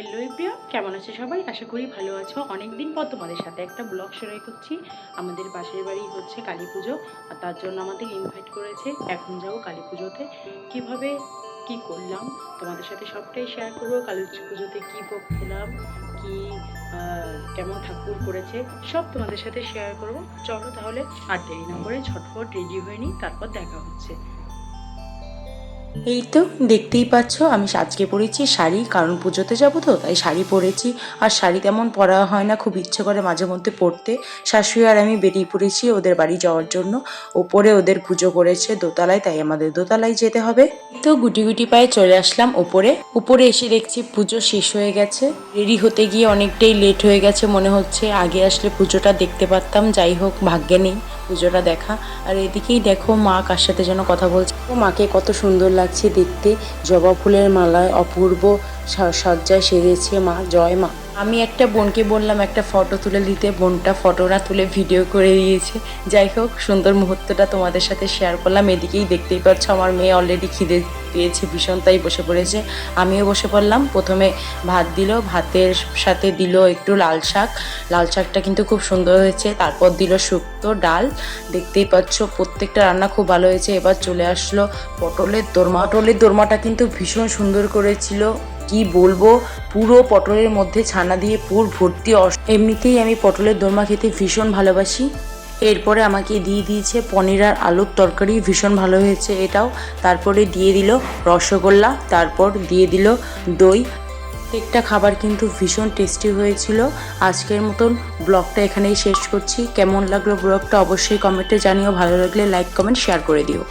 Hello প্রিয় কেমন আছে সবাই? আশা করি ভালো আছো। অনেক দিন পর তোমাদের সাথে একটা ব্লগ শেয়ার করছি। আমাদের পাশের বাড়ি হচ্ছে কালী পুজো, আর তার জন্য আমাদের ইনভাইট করেছে। এখন যাব কালী পুজোতে। কীভাবে, কি করলাম? তোমাদের সাথে সবটাই শেয়ার করব। কালী পুজোতে কী ভোগ খেলাম, কি কেমন ঠাকুর করেছে, সব তোমাদের সাথে শেয়ার করব। চলো তাহলে আর দেরি না করে ঝটফট রেডি হয়ে নিই, তারপর দেখা হচ্ছে। এই তো, দেখতেই পাচ্ছ, আমি সাজকে পরেছি, শাড়ি, কারণ পুজোতে যাব তো, তাই শাড়ি পরেছি। আর শাড়ি তেমন পরা হয় না, খুব ইচ্ছে করে মাঝে মধ্যে পরতে। শাশুড়ি আর আমি বেরিয়ে পড়েছি ওদের বাড়ি যাওয়ার জন্য। ওপরে ওদের পুজো করেছে দোতলায়, তাই আমাদের দোতলায় যেতে হবে। তো গুটি গুটি পায়ে চলে আসলাম ওপরে। উপরে এসে দেখছি পুজো শেষ হয়ে গেছে। রেডি হতে গিয়ে অনেকটাই লেট হয়ে গেছে, মনে হচ্ছে আগে আসলে পুজোটা দেখতে পারতাম, যাই হোক, ভাগ্যে নেই। পুজোটা দেখা। আর এদিকেই দেখো মা কার সাথে যেন কথা বলছে। মাকে কত সুন্দর লাগছে দেখতে। জবা ফুলের মালায় অপূর্ব সজ্জায় সেজেছে মা। জয় মা। আমি একটা বোনকে বললাম, একটা ফটো তুলে দিতে। বোনটা ফটো না তুলে ভিডিও করে দিয়েছে। যাই হোক, সুন্দর মুহূর্তটা তোমাদের সাথে শেয়ার করলাম। এদিকেই দেখতেই পাচ্ছ, আমার মেয়ে অলরেডি খিদে পেয়েছে, ভীষণ তাই বসে পড়েছে। আমিও বসে পড়লাম। প্রথমে ভাত দিল, ভাতের সাথে দিল একটু লাল শাক। লাল শাকটা কিন্তু খুব সুন্দর হয়েছে। তারপর দিল শুক্তো ডাল। দেখতেই পাচ্ছ, প্রত্যেকটা রান্না খুব ভালো হয়েছে। এবার চলে আসলো পটলের দোরমা। পটলের দোরমাটা কিন্তু ভীষণ সুন্দর করেছিল। কি বলব? পুরো পটলের মধ্যে ছানা দিয়ে পুর ভর্তি অস- এমনিতেই আমি পটলের দোরমা খেতে ভীষণ ভালোবাসি। এরপরে আমাকে দিয়ে দিয়েছে পনির আর আলুর তরকারি, ভীষণ ভালো হয়েছে এটাও। তারপরে দিয়ে দিল রসগোল্লা, তারপর দিয়ে দিল দই। প্রত্যেকটা খাবার কিন্তু ভীষণ টেস্টি হয়েছিল। আজকের মতন ব্লগটা এখানেই শেষ করছি। কেমন লাগল ব্লগটা অবশ্যই কমেন্টে জানিও। ভালো লাগলে লাইক কমেন্ট শেয়ার করে দিও।